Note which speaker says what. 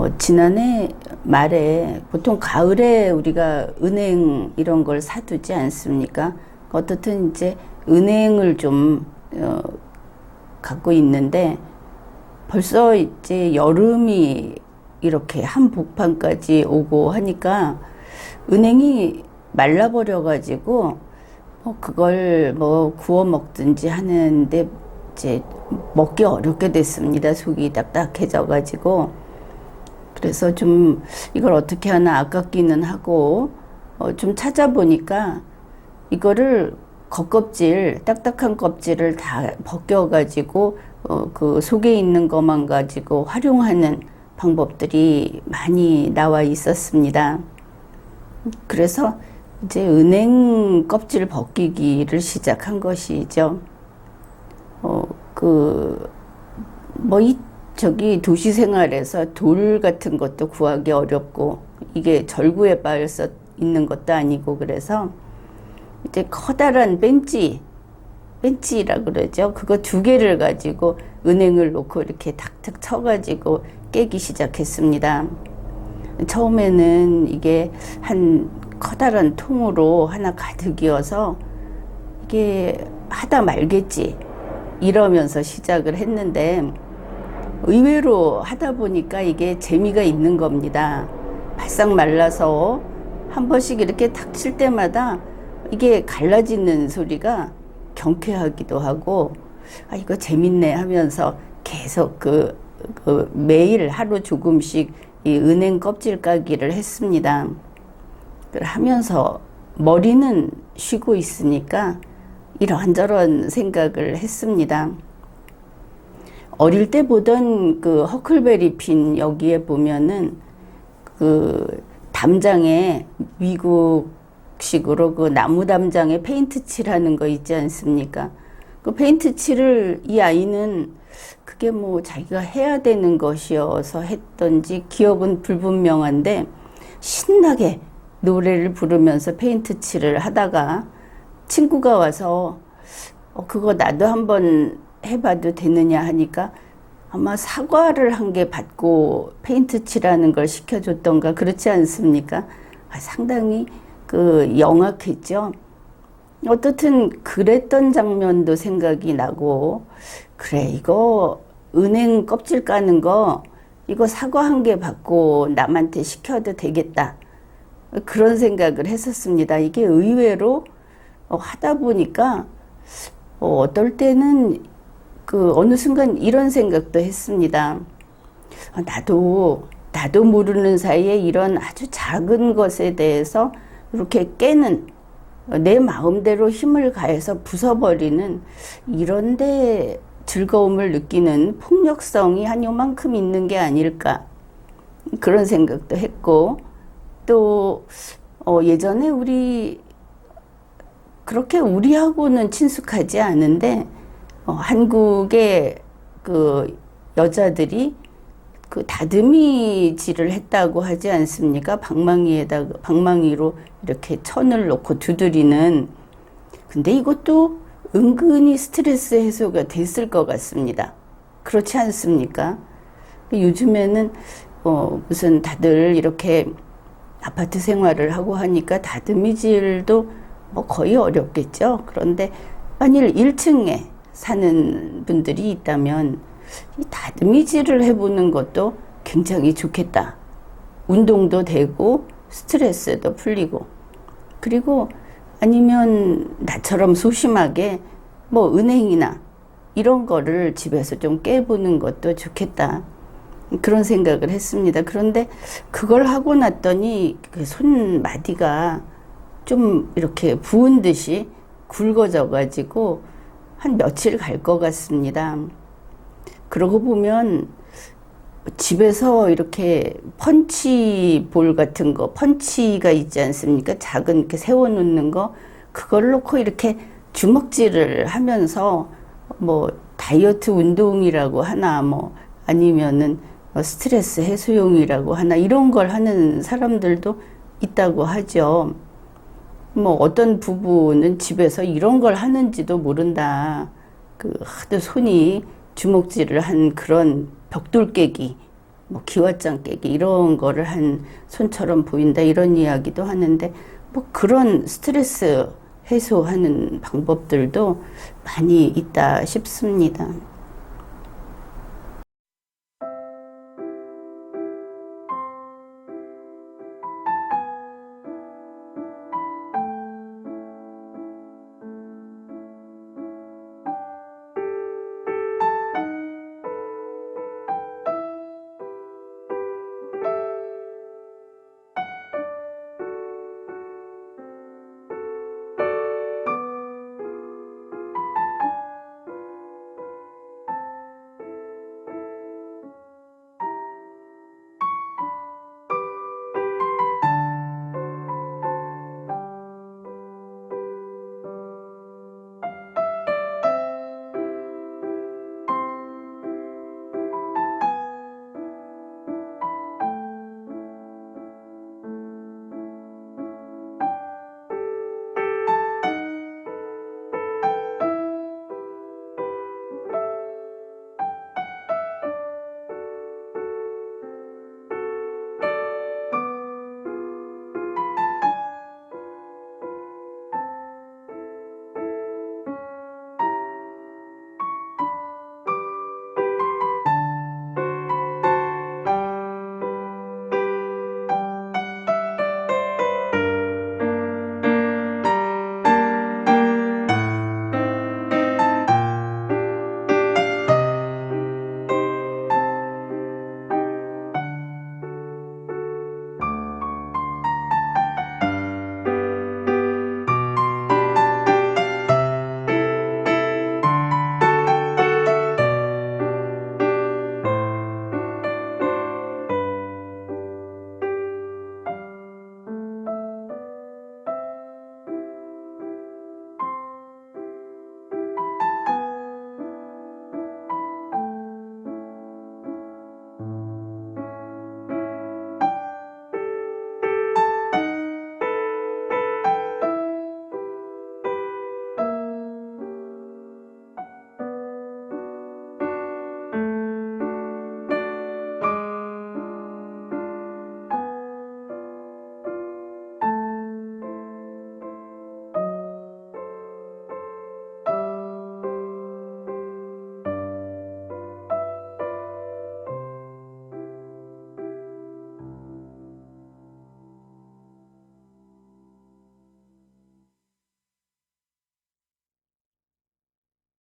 Speaker 1: 어, 지난해 말에 보통 가을에 우리가 은행 이런 걸 사두지 않습니까? 어떻든 이제 은행을 좀 어, 갖고 있는데 벌써 이제 여름이 이렇게 한복판까지 오고 하니까 은행이 말라버려 가지고 뭐 그걸 뭐 구워 먹든지 하는데 이제 먹기 어렵게 됐습니다. 속이 딱딱해져 가지고 그래서 좀 이걸 어떻게 하나 아깝기는 하고 어, 좀 찾아보니까 이거를 겉껍질 딱딱한 껍질을 다 벗겨가지고 어, 그 속에 있는 것만 가지고 활용하는 방법들이 많이 나와 있었습니다. 그래서 이제 은행 껍질 벗기기를 시작한 것이죠. 어, 그, 뭐, 이, 저기 도시 생활에서 돌 같은 것도 구하기 어렵고, 이게 절구에 빠져 있는 것도 아니고, 그래서 이제 커다란 벤치, 벤치라 그러죠. 그거 두 개를 가지고 은행을 놓고 이렇게 탁탁 쳐가지고 깨기 시작했습니다. 처음에는 이게 한 커다란 통으로 하나 가득이어서 이게 하다 말겠지 이러면서 시작을 했는데 의외로 하다 보니까 이게 재미가 있는 겁니다. 바싹 말라서 한 번씩 이렇게 탁 칠 때마다 이게 갈라지는 소리가 경쾌하기도 하고 아 이거 재밌네 하면서 계속 그, 그 매일 하루 조금씩 이 은행 껍질 까기를 했습니다. 하면서 머리는 쉬고 있으니까 이런저런 생각을 했습니다. 어릴 때 보던 그 허클베리 핀 여기에 보면은 그 담장에 미국식으로 그 나무 담장에 페인트 칠하는 거 있지 않습니까? 그 페인트 칠을 이 아이는 그게 뭐 자기가 해야 되는 것이어서 했던지 기억은 불분명한데 신나게 노래를 부르면서 페인트 칠을 하다가 친구가 와서 어, 그거 나도 한번 해봐도 되느냐 하니까 아마 사과를 한 개 받고 페인트 칠하는 걸 시켜줬던가 그렇지 않습니까? 아, 상당히 그 영악했죠. 어떻든 그랬던 장면도 생각이 나고 그래 이거 은행 껍질 까는 거 이거 사과 한 개 받고 남한테 시켜도 되겠다 그런 생각을 했었습니다. 이게 의외로 어, 하다 보니까 어, 어떨 때는 그 어느 순간 이런 생각도 했습니다. 아, 나도 나도 모르는 사이에 이런 아주 작은 것에 대해서 이렇게 깨는 내 마음대로 힘을 가해서 부숴버리는 이런데 즐거움을 느끼는 폭력성이 한 요만큼 있는 게 아닐까 그런 생각도 했고 또 어, 예전에 우리 그렇게 우리하고는 친숙하지 않은데 어, 한국의 그 여자들이 그 다듬이질을 했다고 하지 않습니까? 방망이에다 방망이로 이렇게 천을 놓고 두드리는. 근데 이것도 은근히 스트레스 해소가 됐을 것 같습니다. 그렇지 않습니까? 요즘에는 어 무슨 다들 이렇게 아파트 생활을 하고 하니까 다듬이질도 뭐 거의 어렵겠죠. 그런데 만일 1층에 사는 분들이 있다면 이 다듬이질을 해보는 것도 굉장히 좋겠다. 운동도 되고 스트레스도 풀리고 그리고 아니면 나처럼 소심하게 뭐 은행이나 이런 거를 집에서 좀 깨보는 것도 좋겠다. 그런 생각을 했습니다. 그런데 그걸 하고 났더니 그 손마디가 좀 이렇게 부은 듯이 굵어져 가지고 한 며칠 갈 것 같습니다. 그러고 보면 집에서 이렇게 펀치 볼 같은 거, 펀치가 있지 않습니까? 작은 이렇게 세워놓는 거, 그걸 놓고 이렇게 주먹질을 하면서 뭐 다이어트 운동이라고 하나, 뭐 아니면은 스트레스 해소용이라고 하나, 이런 걸 하는 사람들도 있다고 하죠. 뭐 어떤 부부는 집에서 이런 걸 하는지도 모른다. 그 하도 손이 주먹질을 한 그런 벽돌 깨기 뭐 기와장 깨기 이런 거를 한 손처럼 보인다 이런 이야기도 하는데 뭐 그런 스트레스 해소하는 방법들도 많이 있다 싶습니다.